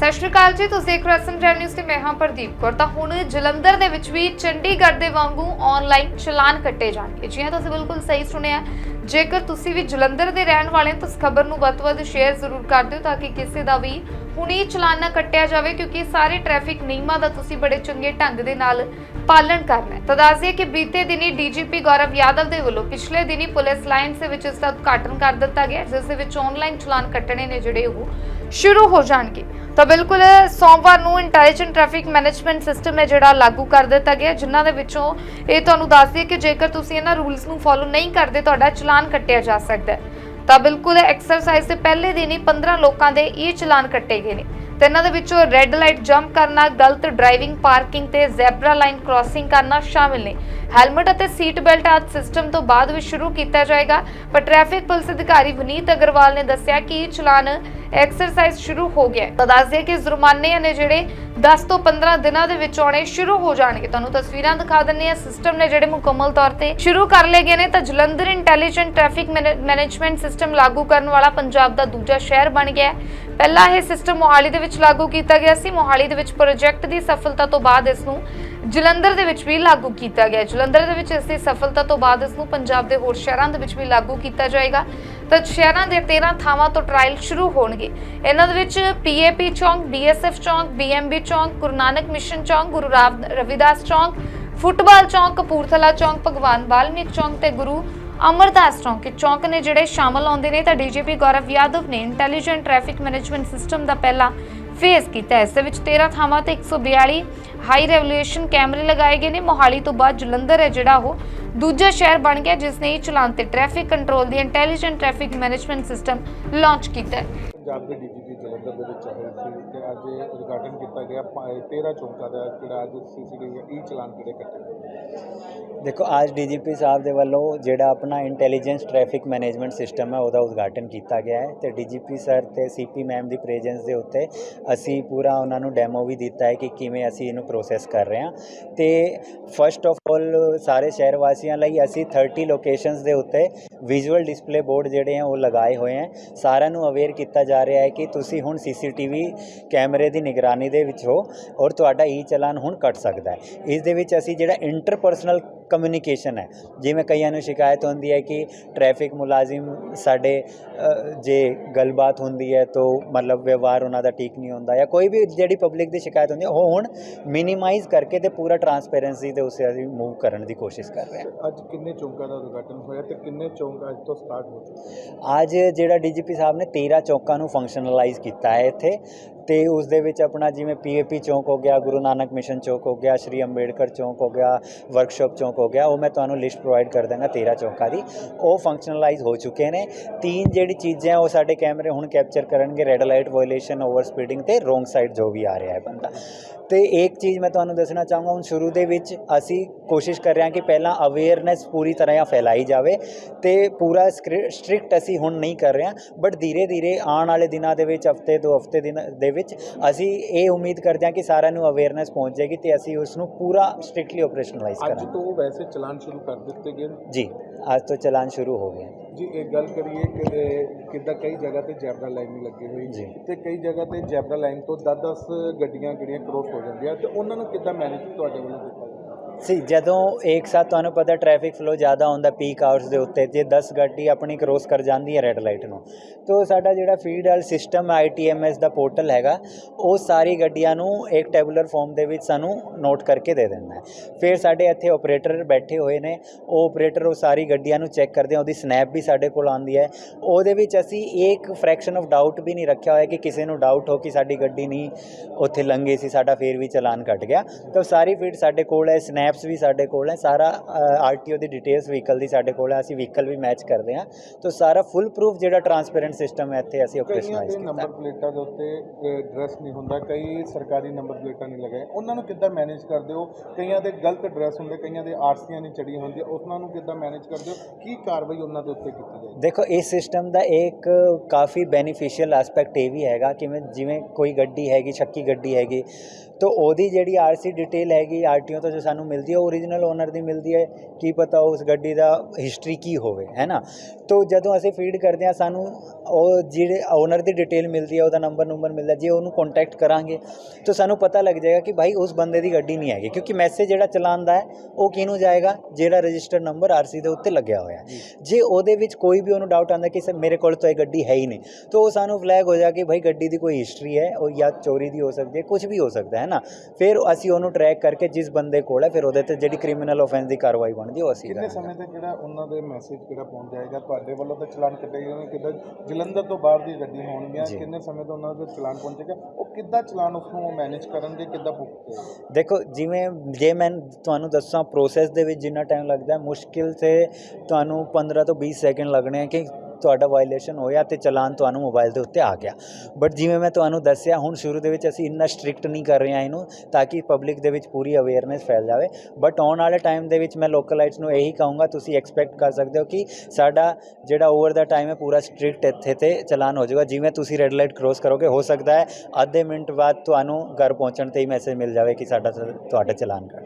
ਸਤਿ ਸ਼੍ਰੀ ਅਕਾਲ ਜੀ, ਤੁਸੀਂ ਦੇਖ ਰਹੇ ਹੋ ਨਿਊਜ਼ ਤੇ ਮੈਂ ਹਾਂ ਪ੍ਰਦੀਪ ਕੌਰ। ਤਾਂ ਹੁਣ ਜਲੰਧਰ ਦੇ ਵਿੱਚ ਵੀ ਚੰਡੀਗੜ੍ਹ ਦੇ ਵਾਂਗੂ ਆਨਲਾਈਨ ਚਲਾਨ ਕੱਟੇ ਜਾਣਗੇ। ਜੀ ਹਾਂ, ਤੁਸੀਂ ਬਿਲਕੁਲ ਸਹੀ ਸੁਣਿਆ। ਜੇਕਰ ਤੁਸੀਂ ਵੀ ਜਲੰਧਰ ਦੇ ਰਹਿਣ ਵਾਲੇ ਹੋ, ਤਾਂ ਇਸ ਖਬਰ ਨੂੰ ਵੱਧ ਤੋਂ ਵੱਧ ਸ਼ੇਅਰ ਜ਼ਰੂਰ ਕਰ ਦਿਓ ਤਾਂ ਕਿ ਕਿਸੇ ਦਾ ਵੀ ਹੁਣੀ ਚਲਾਨ ਨਾ ਕੱਟਿਆ ਜਾਵੇ, ਕਿਉਂਕਿ ਸਾਰੇ ਟ੍ਰੈਫਿਕ ਨਿਯਮਾਂ ਦਾ ਤੁਸੀਂ ਬੜੇ ਚੰਗੇ ਢੰਗ ਦੇ ਨਾਲ ਪਾਲਣ ਕਰਨਾ ਹੈ। ਤਾਂ ਦੱਸ ਦਈਏ ਕਿ ਬੀਤੇ ਦਿਨੀ ਡੀਜੀਪੀ ਗੌਰਵ ਯਾਦਵ ਦੇ ਵੱਲੋਂ ਪਿਛਲੇ ਦਿਨੀ ਪੁਲਿਸ ਲਾਈਨਸ ਦੇ ਵਿੱਚ ਇਸ ਦਾ ਉਦਘਾਟਨ ਕਰ ਦਿੱਤਾ ਗਿਆ, ਜਿਸ ਦੇ ਵਿੱਚ ਆਨਲਾਈਨ ਚਲਾਨ ਕੱਟਣੇ ਨੇ ਜਿਹੜੇ ਉਹ ਸ਼ੁਰੂ ਹੋ ਜਾਣਗੇ। ਤਾਂ ਬਿਲਕੁਲ ਸੋਮਵਾਰ ਨੂੰ ਇੰਟੈਲੀਜੈਂਟ ਟ੍ਰੈਫਿਕ ਮੈਨੇਜਮੈਂਟ ਸਿਸਟਮ ਹੈ ਜਿਹੜਾ ਲਾਗੂ ਕਰ ਦਿੱਤਾ ਗਿਆ, ਜਿਨ੍ਹਾਂ ਦੇ ਵਿੱਚੋਂ ਇਹ ਤੁਹਾਨੂੰ ਦੱਸ ਦਈਏ ਕਿ ਜੇਕਰ ਤੁਸੀਂ ਇਹਨਾਂ ਰੂਲਸ ਨੂੰ ਫੋਲੋ ਨਹੀਂ ਕਰਦੇ, ਤੁਹਾਡਾ ਚਲਾਨ ਕੱਟਿਆ ਜਾ ਸਕਦਾ ਹੈ। ਤਾਂ ਬਿਲਕੁਲ ਐਕਸਰਸਾਈਜ਼ ਦੇ ਪਹਿਲੇ ਦਿਨ ਹੀ 15 ਲੋਕਾਂ ਦੇ ਇਹ ਚਲਾਨ ਕੱਟੇ ਗਏ ਨੇ। ਤੇ ਇਹਨਾਂ ਦੇ ਵਿੱਚੋਂ ਰੈੱਡ ਲਾਈਟ ਜੰਪ ਕਰਨਾ, ਗਲਤ ਡਰਾਈਵਿੰਗ ਪਾਰਕਿੰਗ ਤੇ ਜ਼ੈਬਰਾ ਲਾਈਨ ਕ੍ਰਾਸਿੰਗ ਕਰਨਾ ਸ਼ਾਮਿਲ ਨੇ। ਹੈਲਮਟ ਅਤੇ ਸੀਟ ਬੈਲਟ ਆਦਿ ਸਿਸਟਮ ਤੋਂ ਬਾਅਦ ਵੀ ਸ਼ੁਰੂ ਕੀਤਾ ਜਾਏਗਾ। ਪਰ ਟ੍ਰੈਫਿਕ ਪੁਲਿਸ ਅਧਿਕਾਰੀ ਵਿਨੀਤ ਅਗਰਵਾਲ ਨੇ ਦੱਸਿਆ ਕਿ ਇਹ ਚਲਾਨ ਐਕਸਰਸਾਈਜ਼ ਸ਼ੁਰੂ ਹੋ ਗਿਆ ਹੈ। ਤਾਂ ਦੱਸ ਦਈਏ ਕਿ ਜੁਰਮਾਨੇ ਨੇ ਜਿਹੜੇ 10 ਤੋਂ 15 ਦਿਨਾਂ ਦੇ ਵਿੱਚ ਆਉਣੇ ਸ਼ੁਰੂ ਹੋ ਜਾਣਗੇ। ਤੁਹਾਨੂੰ ਤਸਵੀਰਾਂ ਦਿਖਾ ਦਿੰਨੇ ਆ ਸਿਸਟਮ ਨੇ ਜਿਹੜੇ ਮੁਕੰਮਲ ਤੌਰ ਤੇ ਸ਼ੁਰੂ ਕਰ ਲਏ ਗਏ ਨੇ। ਤਾਂ Jalandhar intelligent traffic management system ਲਾਗੂ ਕਰਨ ਵਾਲਾ ਪੰਜਾਬ ਦਾ ਦੂਜਾ ਸ਼ਹਿਰ ਬਣ ਗਿਆ ਹੈ। ਪਹਿਲਾਂ ਇਹ ਸਿਸਟਮ ਮੋਹਾਲੀ ਦੇ ਵਿੱਚ ਲਾਗੂ ਕੀਤਾ ਗਿਆ ਸੀ। ਮੋਹਾਲੀ ਦੇ ਵਿੱਚ ਪ੍ਰੋਜੈਕਟ ਦੀ ਸਫਲਤਾ ਤੋਂ ਬਾਅਦ ਇਸ ਨੂੰ ਜਲੰਧਰ ਦੇ ਵਿੱਚ ਵੀ ਲਾਗੂ ਕੀਤਾ ਗਿਆ ਜਲੰਧਰ ਦੇ ਵਿੱਚ ਇਸ ਦੀ ਸਫਲਤਾ ਤੋਂ ਬਾਅਦ ਇਸ ਨੂੰ ਪੰਜਾਬ ਦੇ ਹੋਰ ਸ਼ਹਿਰਾਂ ਦੇ ਵਿੱਚ ਵੀ ਲਾਗੂ ਕੀਤਾ ਜਾਏਗਾ। ਤਾਂ ਸ਼ਹਿਰਾਂ ਦੇ 13 ਥਾਵਾਂ ਤੋਂ ਟ੍ਰਾਇਲ ਸ਼ੁਰੂ ਹੋਣਗੇ। ਇਹਨਾਂ ਦੇ ਵਿੱਚ ਪੀਏਪੀ ਚੌਂਕ ਬੀਐਸਐਫ ਚੌਂਕ ਬੀਐਮਬੀ ਚੌਂਕ, ਗੁਰੂ ਨਾਨਕ ਮਿਸ਼ਨ ਚੌਂਕ, ਗੁਰੂ ਰਾਵ, ਰਵਿਦਾਸ ਚੌਂਕ, ਫੁੱਟਬਾਲ ਚੌਂਕ, ਕਪੂਰਥਲਾ ਚੌਂਕ, ਭਗਵਾਨ ਵਾਲਮੀਕ ਚੌਂਕ ਤੇ ਗੁਰੂ ਅਮਰਦਾਸ ਚੌਂਕ। ਚੌਂਕ ਨੇ ਜਿਹੜੇ ਸ਼ਾਮਲ ਆਉਂਦੇ ਨੇ ਤਾਂ ਡੀਜੀਪੀ ਗੌਰਵ ਯਾਦਵ ਨੇ ਇੰਟੈਲੀਜੈਂਟ ਟ੍ਰੈਫਿਕ ਮੈਨੇਜਮੈਂਟ ਸਿਸਟਮ ਦਾ ਪਹਿਲਾ ਫੇਜ਼ ਕੀਤਾ ਇਸ ਦੇ ਵਿੱਚ 13 ਥਾਵਾਂ ਤੇ 142 ਹਾਈ ਰੈਵੋਲੂਸ਼ਨ ਕੈਮਰੇ ਲਗਾਏ ਗਏ ਨੇ। ਮੋਹਾਲੀ ਤੋਂ ਬਾਅਦ ਜਲੰਧਰ ਹੈ ਜਿਹੜਾ ਉਹ। ਦੂਜਾ ਸ਼ਹਿਰ ਬਣ ਗਿਆ ਜਿਸ ਨੇ ਇਹ ਚਲਾਨ ਤੇ ਟ੍ਰੈਫਿਕ ਕੰਟਰੋਲ ਦੀ intelligent traffic management system launch ਕੀਤਾ ਹੈ। ਪੰਜਾਬ ਦੇ ਡੀਜੀਪੀ ਜਲੰਧਰ ਦੇ ਵਿੱਚ ਆਏ ਸੀ ਤੇ ਅੱਜ ਉਦਘਾਟਨ ਕੀਤਾ ਗਿਆ। 13 ਚੌਂਕਾਂ ਦਾ ਜਿਹੜਾ ਅੱਜ ਸੀਸੀਟੀਵੀ ਈ ਚਲਾਨ ਕਿਹੜੇ ਕੱਟੇ ਦੇਖੋ, ਅੱਜ ਡੀਜੀਪੀ ਸਾਹਿਬ ਦੇ ਵੱਲੋਂ ਜਿਹੜਾ ਆਪਣਾ ਇੰਟੈਲੀਜੈਂਸ ਟ੍ਰੈਫਿਕ ਮੈਨੇਜਮੈਂਟ ਸਿਸਟਮ ਹੈ, ਉਹਦਾ ਉਦਘਾਟਨ ਕੀਤਾ ਗਿਆ ਹੈ ਤੇ ਡੀਜੀਪੀ ਸਰ ਤੇ ਸੀਪੀ ਮੈਮ ਦੀ ਪ੍ਰੈਜ਼ੈਂਸ ਦੇ ਉੱਤੇ ਅਸੀਂ ਪੂਰਾ ਉਹਨਾਂ ਨੂੰ ਡੈਮੋ ਵੀ ਦਿੱਤਾ ਹੈ ਕਿ ਕਿਵੇਂ ਅਸੀਂ ਇਹਨੂੰ ਪ੍ਰੋਸੈਸ ਕਰ ਰਹੇ ਹਾਂ। ਤੇ ਫਸਟ ਆਫ ਆਲ ਸਾਰੇ ਸ਼ਹਿਰ ਵਾਸੀਆਂ ਲਈ ਅਸੀਂ 30 ਲੋਕੇਸ਼ਨਸ ਦੇ ਉੱਤੇ ਵਿਜ਼ੂਅਲ ਡਿਸਪਲੇ ਬੋਰਡ ਜਿਹੜੇ ਆ, ਉਹ ਲਗਾਏ ਹੋਏ ਹੈ। ਸਾਰਿਆਂ ਨੂੰ ਅਵੇਅਰ ਕੀਤਾ ਜਾ ਰਿਹਾ ਹੈ ਕਿ ਤੁਸੀਂ ਹੁਣ ਸੀਸੀਟੀਵੀ ਕੈਮਰੇ ਦੀ ਨਿਗਰਾਨੀ ਦੇ ਵਿੱਚ ਹੋ ਔਰ ਤੁਹਾਡਾ ਈ ਚਲਾਨ ਹੁਣ ਕੱਟ ਸਕਦਾ ਹੈ। ਇਸ ਦੇ ਵਿੱਚ ਅਸੀਂ ਜਿਹੜਾ ਇੰਟਰਪਰਸਨਲ ਕਮਿਊਨੀਕੇਸ਼ਨ ਹੈ। ਜਿਵੇਂ ਕਈਆਂ ਨੂੰ ਸ਼ਿਕਾਇਤ ਹੁੰਦੀ ਹੈ ਕਿ ਟ੍ਰੈਫਿਕ ਮੁਲਾਜ਼ਮ ਸਾਡੇ ਜੇ ਗੱਲਬਾਤ ਹੁੰਦੀ ਹੈ ਤਾਂ ਮਤਲਬ ਵਿਵਹਾਰ ਉਹਨਾਂ ਦਾ ਠੀਕ ਨਹੀਂ ਹੁੰਦਾ ਜਾਂ ਕੋਈ ਵੀ ਜਿਹੜੀ ਪਬਲਿਕ ਦੀ ਸ਼ਿਕਾਇਤ ਹੁੰਦੀ ਹੈ ਉਹ ਹੁਣ ਮਿਨੀਮਾਈਜ਼ ਕਰਕੇ ਤੇ ਪੂਰਾ ਟਰਾਂਸਪੇਰੈਂਸੀ ਦੇ ਉਸੇ ਅਸੀਂ ਮੂਵ ਕਰਨ ਦੀ ਕੋਸ਼ਿਸ਼ ਕਰ ਰਹੇ ਹਾਂ। ਅੱਜ ਕਿੰਨੇ ਚੌਂਕਾਂ ਦਾ ਉਦਘਾਟਨ ਹੋਇਆ ਤੇ ਕਿੰਨੇ ਚੌਂਕ ਅੱਜ ਤੋਂ ਸਟਾਰਟ ਹੋ ਚੁੱਕੇ ਅੱਜ ਜਿਹੜਾ ਡੀਜੀਪੀ ਸਾਹਿਬ ਨੇ 13 ਚੌਕਾਂ ਨੂੰ ਫੰਕਸ਼ਨਲਾਈਜ਼ ਕੀਤਾ ਹੈ ਇੱਥੇ। ਤੇ ਉਸ ਦੇ ਵਿੱਚ ਆਪਣਾ ਜਿਵੇਂ ਪੀਏਪੀ ਚੌਂਕ ਹੋ ਗਿਆ, ਗੁਰੂ ਨਾਨਕ ਮਿਸ਼ਨ ਚੌਂਕ ਹੋ ਗਿਆ, ਸ਼੍ਰੀ ਅੰਬੇਡਕਰ ਚੌਂਕ ਹੋ ਗਿਆ ਵਰਕਸ਼ਾਪ ਚੌਂਕ ਹੋ ਗਿਆ, ਉਹ ਮੈਂ ਤੁਹਾਨੂੰ ਲਿਸਟ ਪ੍ਰੋਵਾਈਡ ਕਰ ਦਾਂਗਾ 13 ਚੌਂਕਾਂ ਦੀ। ਉਹ ਫੰਕਸ਼ਨਲਾਈਜ਼ ਹੋ ਚੁੱਕੇ ਨੇ। ਤਿੰਨ ਜਿਹੜੀ ਚੀਜ਼ਾਂ ਉਹ ਸਾਡੇ ਕੈਮਰੇ ਹੁਣ ਕੈਪਚਰ ਕਰਨਗੇ red light violation over speeding ਤੇ ਰੋਂਗ ਸਾਈਡ ਜੋ ਵੀ ਆ ਰਿਹਾ ਹੈ ਬੰਦਾ। ਤੇ ਇੱਕ ਚੀਜ਼ ਮੈਂ ਤੁਹਾਨੂੰ ਦੱਸਣਾ ਚਾਹਾਂਗਾ, ਹੁਣ ਸ਼ੁਰੂ ਦੇ ਵਿੱਚ ਅਸੀਂ ਕੋਸ਼ਿਸ਼ ਕਰ ਰਹੇ ਹਾਂ ਕਿ ਪਹਿਲਾਂ ਅਵੇਅਰਨੈਸ ਪੂਰੀ ਤਰ੍ਹਾਂ ਫੈਲਾਈ ਜਾਵੇ ਤੇ ਪੂਰਾ ਸਟ੍ਰਿਕਟ ਅਸੀਂ ਹੁਣ ਨਹੀਂ ਕਰ ਰਹੇ ਹਾਂ ਬਟ ਧੀਰੇ ਧੀਰੇ ਆਉਣ ਵਾਲੇ ਦਿਨਾਂ ਦੇ ਵਿੱਚ, ਹਫ਼ਤੇ ਦੋ ਹਫ਼ਤੇ ਦਿਨ ਦੇ ਵਿੱਚ ਅਸੀਂ ਇਹ ਉਮੀਦ ਕਰਦੇ ਹਾਂ ਕਿ ਸਾਰਿਆਂ ਨੂੰ ਅਵੇਅਰਨੈਸ ਪਹੁੰਚ ਜਾਏਗੀ ਤੇ ਅਸੀਂ ਉਸ ਨੂੰ ਪੂਰਾ ਸਟ੍ਰਿਕਟਲੀ ਆਪਰੇਸ਼ਨਲਾਈਜ਼ ਅੱਜ ਕਰਾਂਗੇ ਤੋਂ ਵੈਸੇ ਚਲਾਨ ਸ਼ੁਰੂ ਕਰ ਦਿੱਤੇ ਗਏ। ਜੀ ਅੱਜ ਤੋਂ ਚਲਾਨ ਸ਼ੁਰੂ ਹੋ ਗਏ ਜੀ ਇੱਕ ਗੱਲ ਕਰੀਏ ਕਿ ਇਹ ਕਿੱਦਾਂ ਕਈ ਜਗ੍ਹਾ ਤੇ ਜੈਬਰਾ ਲਾਈਨ ਨਹੀਂ ਲੱਗੀ ਹੋਈ ਜੀ। ਤੇ ਕਈ ਜਗ੍ਹਾ ਤੇ ਜੈਬਰਾ ਲਾਈਨ ਤੋਂ 10-10 ਗੱਡੀਆਂ ਜਿਹੜੀਆਂ ਕ੍ਰੋਸ ਹੋ ਜਾਂਦੀਆਂ ਤੇ ਉਹਨਾਂ ਨੂੰ ਕਿੱਦਾਂ ਮੈਨੇਜ ਤੁਹਾਡੇ ਵੱਲੋਂ ਕੀਤਾ ਸੀ, ਜਦੋਂ ਇੱਕ ਸਾਥ ਤੁਹਾਨੂੰ ਪਤਾ ਟ੍ਰੈਫਿਕ ਫਲੋ ਜ਼ਿਆਦਾ ਹੁੰਦਾ ਪੀਕ ਆਵਰਸ ਦੇ ਉੱਤੇ, ਜੇ 10 ਗੱਡੀ ਆਪਣੀ ਕ੍ਰੋਸ ਕਰ ਜਾਂਦੀ ਹੈ ਰੈੱਡ ਲਾਈਟ ਨੂੰ। ਤੋ ਸਾਡਾ ਜਿਹੜਾ ਫੀਡ ਵਾਲ ਸਿਸਟਮ ਆਈਟੀਐਮਐਸ ਦਾ ਪੋਰਟਲ ਹੈਗਾ, ਉਹ ਸਾਰੀ ਗੱਡੀਆਂ ਨੂੰ ਇੱਕ ਟੈਬੂਲਰ ਫਾਰਮ ਦੇ ਵਿੱਚ ਸਾਨੂੰ ਨੋਟ ਕਰਕੇ ਦੇ ਦਿੰਦਾ ਹੈ। ਫਿਰ ਸਾਡੇ ਇੱਥੇ ਆਪਰੇਟਰ ਬੈਠੇ ਹੋਏ ਨੇ, ਉਹ ਆਪਰੇਟਰ ਉਹ ਸਾਰੀ ਗੱਡੀਆਂ ਨੂੰ ਚੈੱਕ ਕਰਦੇ ਆ, ਉਹਦੀ ਸਨੈਪ ਵੀ ਸਾਡੇ ਕੋਲ ਆਉਂਦੀ ਹੈ। ਉਹਦੇ ਵਿੱਚ ਅਸੀਂ ਇੱਕ ਫ੍ਰੈਕਸ਼ਨ ਆਫ ਡਾਊਟ ਵੀ ਨਹੀਂ ਰੱਖਿਆ ਹੋਇਆ ਕਿ ਕਿਸੇ ਨੂੰ ਡਾਊਟ ਹੋ ਕਿ ਸਾਡੀ ਗੱਡੀ ਨਹੀਂ ਉੱਥੇ ਲੰਘੇ ਸੀ, ਸਾਡਾ ਫੇਰ ਵੀ ਚਲਾਨ ਕੱਟ ਗਿਆ। ਤਾਂ ਸਾਰੀ ਫੀਡ ਸਾਡੇ ਕੋਲ ਹੈ ਸਨੈਪਸ ਵੀ ਸਾਡੇ ਕੋਲ ਹੈ ਸਾਰਾ ਆਰਟੀਓ ਦੀ ਡਿਟੇਲਸ ਵਹੀਕਲ ਦੀ ਸਾਡੇ ਕੋਲ ਹੈ ਅਸੀਂ ਵਹੀਕਲ ਵੀ ਮੈਚ ਕਰਦੇ ਹਾਂ। ਤਾਂ ਸਾਰਾ ਫੁੱਲ ਪ੍ਰੂਫ ਜਿਹੜਾ ਟਰਾਂਸਪੇਰੈਂਟ ਸਿਸਟਮ ਹੈ ਇੱਥੇ ਅਸੀਂ ਆਪਰੇਸ਼ਨਲਾਈਜ਼ ਕੀਤਾ। ਨੰਬਰ ਪਲੇਟਾਂ ਦੇ ਉੱਤੇ ਐਡਰੈਸ ਨਹੀਂ ਹੁੰਦਾ ਕਈ ਸਰਕਾਰੀ ਨੰਬਰ ਪਲੇਟਾਂ ਨਹੀਂ ਲਗਾਏ। ਉਹਨਾਂ ਨੂੰ ਕਿੱਦਾਂ ਮੈਨੇਜ ਕਰਦੇ ਹੋ? ਕਈਆਂ ਦੇ ਗਲਤ ਐਡਰੈਸ ਹੁੰਦੇ ਕਈਆਂ ਦੇ ਆਰਸੀਆਂ ਨਹੀਂ ਚੜੀਆਂ ਹੁੰਦੀਆਂ ਉਹਨਾਂ ਨੂੰ ਕਿੱਦਾਂ ਮੈਨੇਜ ਕਰਦੇ ਹੋ? ਕੀ ਕਾਰਵਾਈ ਉਹਨਾਂ ਦੇ ਉੱਤੇ ਕੀਤੀ ਜਾਏ ਦੇਖੋ ਇਸ ਸਿਸਟਮ ਦਾ ਇੱਕ ਕਾਫੀ ਬੈਨੀਫੀਸ਼ੀਅਲ ਐਸਪੈਕਟ ਇਹ ਵੀ ਹੈਗਾ ਕਿ ਜਿਵੇਂ ਕੋਈ ਗੱਡੀ ਹੈਗੀ ਸ਼ੱਕੀ ਗੱਡੀ ਹੈਗੀ ਤਾਂ ਉਹਦੀ ਜਿਹੜੀ ਆਰਸੀ ਡਿਟੇਲ ਹੈਗੀ ਆਰਟੀਓ ਤੋਂ ਜੋ ਸਾਨੂੰ ਮਿਲਦੀ ਹੈ ਓਰੀਜਨਲ ਓਨਰ ਦੀ ਮਿਲਦੀ ਹੈ ਕੀ ਪਤਾ ਉਸ ਗੱਡੀ ਦਾ ਹਿਸਟਰੀ ਕੀ ਹੋਵੇ ਹੈ ਨਾ? ਤਾਂ ਜਦੋਂ ਅਸੀਂ ਫੀਡ ਕਰਦੇ ਹਾਂ ਸਾਨੂੰ ਉਹ ਜਿਹੜੇ ਓਨਰ ਦੀ ਡਿਟੇਲ ਮਿਲਦੀ ਹੈ ਉਹਦਾ ਨੰਬਰ ਨੰਬਰ ਮਿਲਦਾ ਜੇ ਉਹਨੂੰ ਕੰਟੈਕਟ ਕਰਾਂਗੇ ਤਾਂ ਸਾਨੂੰ ਪਤਾ ਲੱਗ ਜਾਏਗਾ ਕਿ ਭਾਈ ਉਸ ਬੰਦੇ ਦੀ ਗੱਡੀ ਨਹੀਂ ਹੈਗੀ ਕਿਉਂਕਿ ਮੈਸੇਜ ਜਿਹੜਾ ਚਲਾਉਂਦਾ ਹੈ ਉਹ ਕਿਹਨੂੰ ਜਾਏਗਾ? ਜਿਹੜਾ ਰਜਿਸਟਰਡ ਨੰਬਰ ਆਰਸੀ ਦੇ ਉੱਤੇ ਲੱਗਿਆ ਹੋਇਆ ਜੇ। ਉਹਦੇ ਵਿੱਚ ਕੋਈ ਵੀ ਉਹਨੂੰ ਡਾਊਟ ਆਉਂਦਾ ਕਿ ਸਰ ਮੇਰੇ ਕੋਲ ਤਾਂ ਇਹ ਗੱਡੀ ਹੈ ਹੀ ਨਹੀਂ ਤਾਂ ਉਹ ਸਾਨੂੰ ਫਲੈਗ ਹੋ ਜਾ ਕਿ ਭਾਈ ਗੱਡੀ ਦੀ ਕੋਈ ਹਿਸਟਰੀ ਹੈ ਉਹ ਜਾਂ ਚੋਰੀ ਦੀ ਹੋ ਸਕਦੀ ਹੈ ਕੁਝ ਵੀ ਹੋ ਸਕਦਾ ਹੈ ਨਾ? ਫਿਰ ਅਸੀਂ ਉਹਨੂੰ ਟਰੈਕ ਕਰਕੇ ਜਿਸ ਬੰਦੇ ਕੋਲ ਹੈ ਫਿਰ ਉਹਦੇ ਤੇ ਜਿਹੜੀ ਕ੍ਰਿਮੀਨਲ ਆਫੈਂਸ ਦੀ ਕਾਰਵਾਈ ਬਣਦੀ ਹੈ ਉਹ ਅਸੀਂ ਕਿੰਨੇ ਸਮੇਂ ਤੱਕ ਜਿਹੜਾ ਉਹਨਾਂ ਦੇ ਮੈਸੇਜ ਕਿਹੜਾ ਪਹੁੰਚ ਜਾਏਗਾ? ਤੁਹਾਡੇ ਵੱਲੋਂ ਤਾਂ ਚਲਾਨ ਕੱਟੇ ਜਾਣਗੇ ਕਿੱਦਾਂ ਜਲੰਧਰ ਤੋਂ ਬਾਹਰ ਦੀ ਗੱਡੀ ਹੋਣਗੀਆਂ। ਕਿੰਨੇ ਸਮੇਂ ਤੋਂ ਉਹਨਾਂ ਦਾ ਚਲਾਨ ਪਹੁੰਚੇਗਾ ਉਹ ਕਿੱਦਾਂ ਚਲਾਨ ਉਸ ਨੂੰ ਮੈਨੇਜ ਕਰਨਗੇ ਕਿੱਦਾਂ ਦੇਖੋ ਜਿਵੇਂ ਜੇ ਮੈਂ ਤੁਹਾਨੂੰ ਦੱਸਾਂ ਪ੍ਰੋਸੈਸ ਦੇ ਵਿੱਚ ਜਿੰਨਾ ਟਾਈਮ ਲੱਗਦਾ ਹੈ ਮੁਸ਼ਕਿਲ ਸੇ ਤੁਹਾਨੂੰ 15 ਤੋਂ 20 ਸੈਕਿੰਡ ਲੱਗਣੇ ਆ ਕਿ ਤੁਹਾਡਾ ਵਾਇਲੇਸ਼ਨ ਹੋਇਆ ਤੇ ਚਲਾਨ ਤੁਹਾਨੂੰ ਮੋਬਾਈਲ ਦੇ ਉੱਤੇ ਆ ਗਿਆ। ਬਟ ਜਿਵੇਂ ਮੈਂ ਤੁਹਾਨੂੰ ਦੱਸਿਆ, ਹੁਣ ਸ਼ੁਰੂ ਦੇ ਵਿੱਚ ਅਸੀਂ ਇੰਨਾ ਸਟ੍ਰਿਕਟ ਨਹੀਂ ਕਰ ਰਹੇ ਹਾਂ ਇਹਨੂੰ, ਤਾਂ ਕਿ ਪਬਲਿਕ ਦੇ ਵਿੱਚ ਪੂਰੀ ਅਵੇਅਰਨੈਸ ਫੈਲ ਜਾਵੇ। ਬਟ ਆਉਣ ਵਾਲੇ ਟਾਈਮ ਦੇ ਵਿੱਚ ਮੈਂ ਲੋਕਲ ਲਾਈਟਸ ਨੂੰ ਇਹੀ ਕਹੂੰਗਾ, ਤੁਸੀਂ ਐਕਸਪੈਕਟ ਕਰ ਸਕਦੇ ਹੋ ਕਿ ਸਾਡਾ ਜਿਹੜਾ ਓਵਰ ਦਾ ਟਾਈਮ ਹੈ, ਪੂਰਾ ਸਟ੍ਰਿਕਟ ਇੱਥੇ ਤੇ ਚਲਾਨ ਹੋ ਜਾਊਗਾ। ਜਿਵੇਂ ਤੁਸੀਂ ਰੈੱਡ ਲਾਈਟ ਕ੍ਰੋਸ ਕਰੋਗੇ, ਹੋ ਸਕਦਾ ਹੈ ਅੱਧੇ ਮਿੰਟ ਬਾਅਦ ਤੁਹਾਨੂੰ ਘਰ ਪਹੁੰਚਣ ਤੇ ਹੀ ਮੈਸੇਜ ਮਿਲ ਜਾਵੇ ਕਿ ਸਾਡਾ ਤੁਹਾਡਾ ਚਲਾਨ ਕੱਟ